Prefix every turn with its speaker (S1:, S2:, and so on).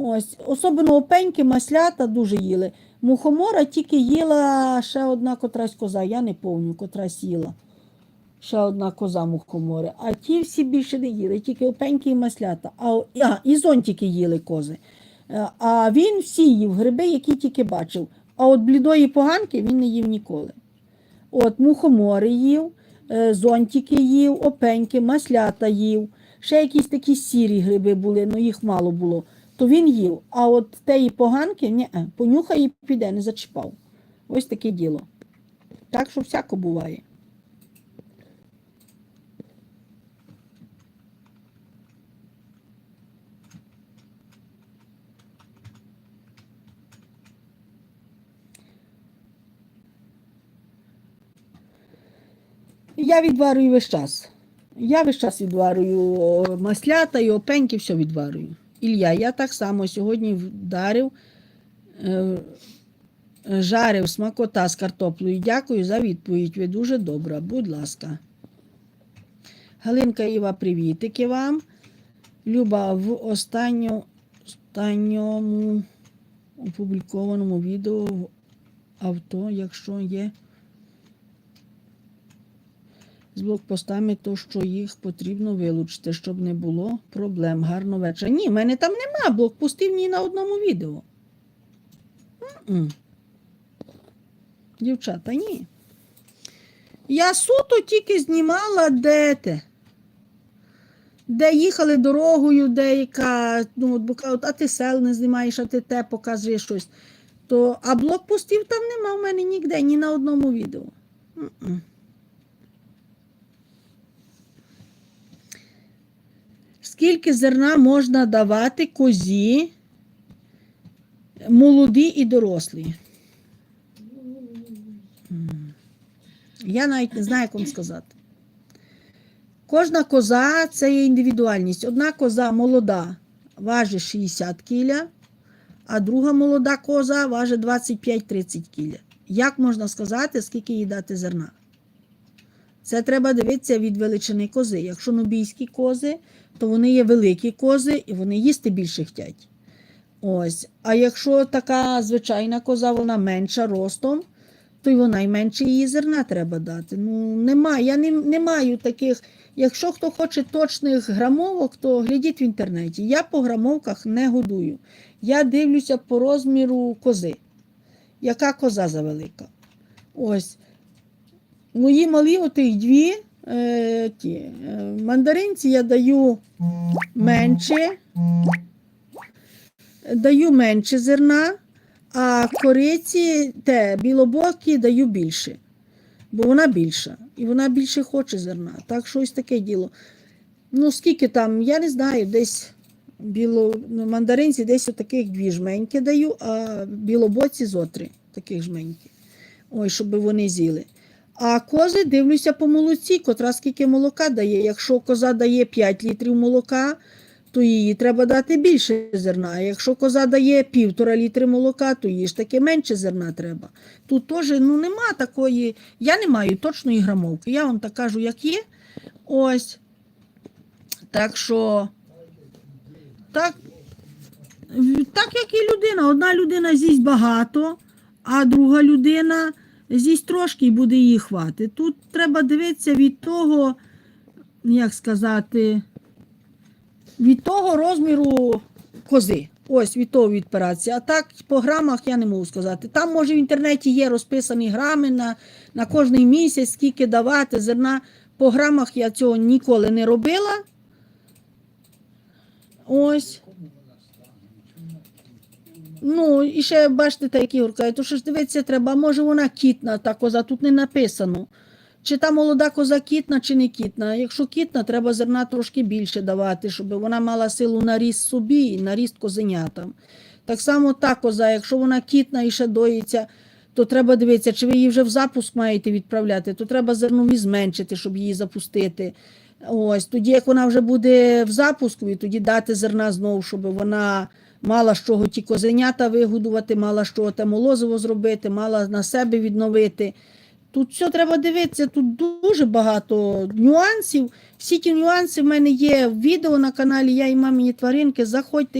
S1: Ось, особливо опеньки, маслята дуже їли. Мухомора тільки їла ще одна котрась коза, я не пам'ятаю, котрась їла. Ще одна коза мухомори. А ті всі більше не їли, тільки опеньки і маслята. А, а і зонтики їли кози. Е, А він всі їв гриби, які тільки бачив. А от блідої поганки він не їв ніколи. От мухомори їв, е, зонтики їв, опеньки, маслята їв. Ще якісь такі сірі гриби були, але їх мало було. То він їв. А от теї поганки, ні, понюхає і піде, не зачіпав. Ось таке діло. Так що всяко буває. Я відварюю весь час. Я весь час відварюю о, маслята і опеньки, все відварюю. Ілля, я так само сьогодні вдарив, е, жарив смакота з картоплею. Дякую за відповідь. Ви дуже добра. Будь ласка. Галинка Іва, привітики вам. Люба, в останньому, останньому опублікованому відео в авто, якщо є з блокпостами, то що їх потрібно вилучити, щоб не було проблем. Гарного вечора. Ні, в мене там нема блокпостів ні на одному відео. М-м. Дівчата, ні. Я суто тільки знімала де те. Де їхали дорогою, деяка, ну, от, бо а ти сел не знімаєш, а ти те показуєш щось. То, а блокпостів там нема в мене ніде, ні на одному відео. Скільки зерна можна давати козі, молоді і дорослі? Я навіть не знаю, як вам сказати. Кожна коза це є індивідуальність. Одна коза молода важить 60 кіля, а друга молода коза важить 25-30 кіля. Як можна сказати, скільки їй дати зерна? Це треба дивитися від величини кози. Якщо нубійські кози, то вони є великі кози і вони їсти більше хотять. Ось. А якщо така звичайна коза, вона менша ростом, то й вона й менше її зерна треба дати. Ну, нема, я не, не маю таких. Якщо хто хоче точних грамовок, то глядіть в інтернеті. Я по грамовках не годую. Я дивлюся по розміру кози. Яка коза завелика? Ось. Мої малі отих дві е, ті, е, мандаринці я даю менше, даю менше зерна, а кориці те, білобокі даю більше. Бо вона більша. І вона більше хоче зерна. Так що ось таке діло. Ну, скільки там, я не знаю, десь біло, ну, мандаринці десь отаких дві жменьки даю, а білобоці зотри, таких жменьки. Ой, щоб вони з'їли. А кози дивлюся по молоці, котра скільки молока дає. Якщо коза дає 5 літрів молока, то її треба дати більше зерна. А якщо коза дає півтора літри молока, то їй ж таки менше зерна треба. Тут теж ну, нема такої, я не маю точної грамовки. Я вам так кажу, як є. Ось. Так що, так, так як і людина. Одна людина з'їсть багато, а друга людина з'їсть трошки буде її хвати. Тут треба дивитися від того, як сказати, від того розміру кози. Ось від того відпиратися. А так по грамах я не можу сказати. Там, може, в інтернеті є розписані грами на, на кожний місяць, скільки давати зерна. По грамах я цього ніколи не робила. Ось. Ну, і ще бачите, та які гуркають, то що ж дивитися треба, може вона кітна, та коза, тут не написано. Чи та молода коза кітна, чи не кітна. Якщо кітна, треба зерна трошки більше давати, щоб вона мала силу на ріст собі і на ріст козенятам. Так само та коза, якщо вона кітна і ще доїться, то треба дивитися, чи ви її вже в запуск маєте відправляти, то треба зернові зменшити, щоб її запустити. Ось тоді, як вона вже буде в запуску, і тоді дати зерна знову, щоб вона мала з чого ті козенята вигодувати, мала з чого те молозиво зробити, мала на себе відновити. Тут все треба дивитися, тут дуже багато нюансів. Всі ті нюанси в мене є в відео на каналі Я і мамині тваринки. Заходьте.